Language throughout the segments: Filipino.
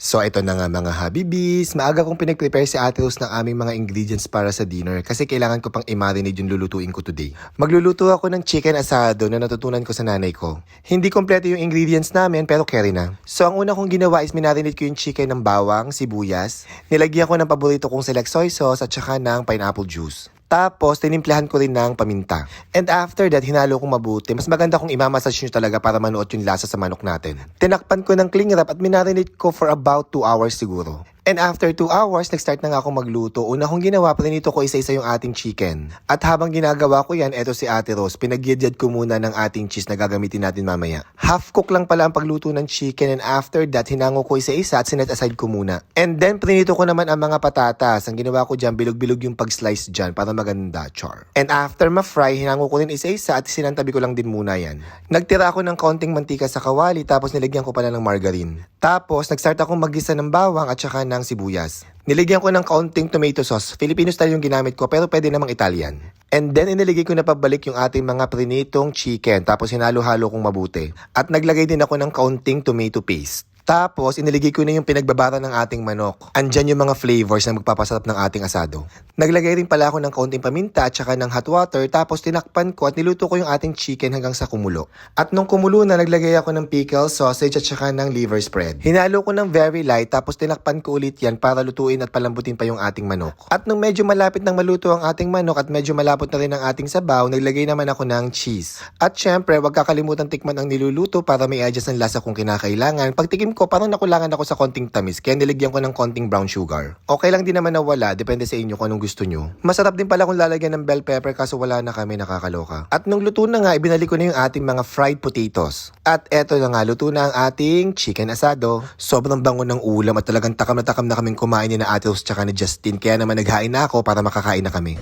So ito na nga mga habibis, maaga kong pinag-prepare si Ate Rose ng aming mga ingredients para sa dinner kasi kailangan ko pang i-marinate yung lulutuin ko today. Magluluto ako ng chicken asado na natutunan ko sa nanay ko. Hindi kompleto yung ingredients namin pero carry na. So ang una kong ginawa is minarinate ko yung chicken ng bawang, sibuyas, nilagyan ko ng paborito kong select soy sauce at saka ng pineapple juice. Tapos, tinimplahan ko rin ng paminta. And after that, hinalo kong mabuti. Mas maganda kung imamassage nyo talaga para manuot yung lasa sa manok natin. Tinakpan ko ng cling wrap at minarinate ko for about 2 hours siguro. And after 2 hours, nag-start na nga ako magluto. Una kong ginawa, prinito ko isa-isa yung ating chicken. At habang ginagawa ko yan, eto si Ate Rose, pinagyadyad ko muna ng ating cheese na gagamitin natin mamaya. Half cook lang pala ang pagluto ng chicken and after that, hinango ko isa-isa at sinet aside ko muna. And then, prinito ko naman ang mga patatas. Ang ginawa ko dyan, bilog-bilog yung pag-slice dyan para maganda, char. And after ma-fry, hinango ko rin isa-isa at sinantabi ko lang din muna yan. Nagtira ako ng konting mantika sa kawali tapos nilagyan ko pala ng margarine. Tapos, nag-start akong maggisa ng bawang at saka ng sibuyas. Niligyan ko ng kaunting tomato sauce. Filipino style yung ginamit ko pero pwede namang Italian. And then iniligay ko na pabalik yung ating mga prinitong chicken tapos hinalo-halo kong mabuti. At naglagay din ako ng kaunting tomato paste. Tapos, iniligay ko na yung pinagbabara ng ating manok. Andyan yung mga flavors na magpapasarap ng ating asado. Naglagay rin pala ako ng kaunting paminta at saka ng hot water tapos tinakpan ko at niluto ko yung ating chicken hanggang sa kumulo. At nung kumulo na, naglagay ako ng pickle, sausage at saka ng liver spread. Hinalo ko ng very light tapos tinakpan ko ulit yan para lutuin at palambutin pa yung ating manok. At nung medyo malapit nang maluto ang ating manok at medyo malapot na rin ang ating sabaw, naglagay naman ako ng cheese. At syempre, wag kakalimutan tikman ang niluluto para may adjust ang lasa kung kinakailangan. Pagtikim ko, parang nakulangan ako sa konting tamis kaya niligyan ko ng konting brown sugar. Okay lang din naman na wala, depende sa inyo kung anong gusto nyo. Masarap din pala kung lalagyan ng bell pepper kaso wala na kami nakakaloka. At nung luto na nga, ibinalik ko na yung ating mga fried potatoes. At eto na nga, luto na ang ating chicken asado. Sobrang bango ng ulam at talagang takam na takam na kaming kumain ni na Ate Rose tsaka ni Justin. Kaya naman naghain na ako para makakain na kami.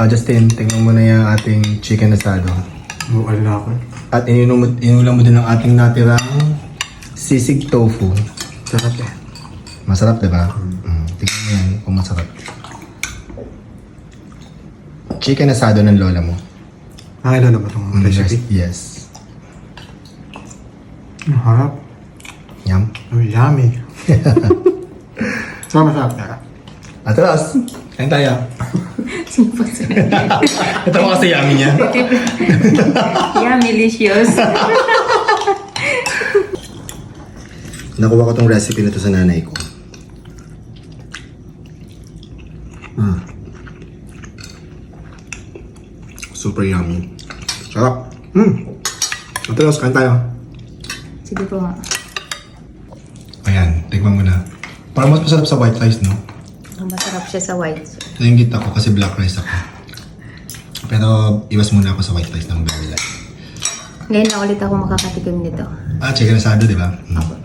Ah, Justin, tingnan mo na yung ating chicken asado. Bukal na ako. At inulam mo, inulam mo din ang ating natirang sisig tofu. Sarap eh. Masarap, di ba? Mm. Tingnan mo yan kung masarap. Chicken asado ng lola mo. Nakilala ba itong Mm, recipe? Yes. Ang harap. Yum. Oh, yummy. so, masarap na. Atras! Kain tayo. Ito mo kasi yummy niya. Yeah, delicious. Nakuha ko tong recipe na to sa nanay ko. Mm. Super yummy. Sarap. Mm. Atras, kain tayo. Sige po nga. Ayan, tikman mo na. Parang mas masarap sa white rice, no? Ang masarap siya sa white. Nainggit ako kasi black rice ako. Pero iwas muna ako sa white rice ng very light. Ngayon na ulit ako makakatikim nito. Ah, chicken asado, di ba? Mm.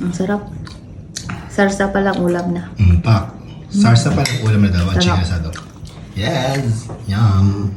Ang sarap. Sarsa pa lang ulam na. Mm, pa. Sarsa pa ng ulam na daw at Sarap. chicken asado. Yes! Yum!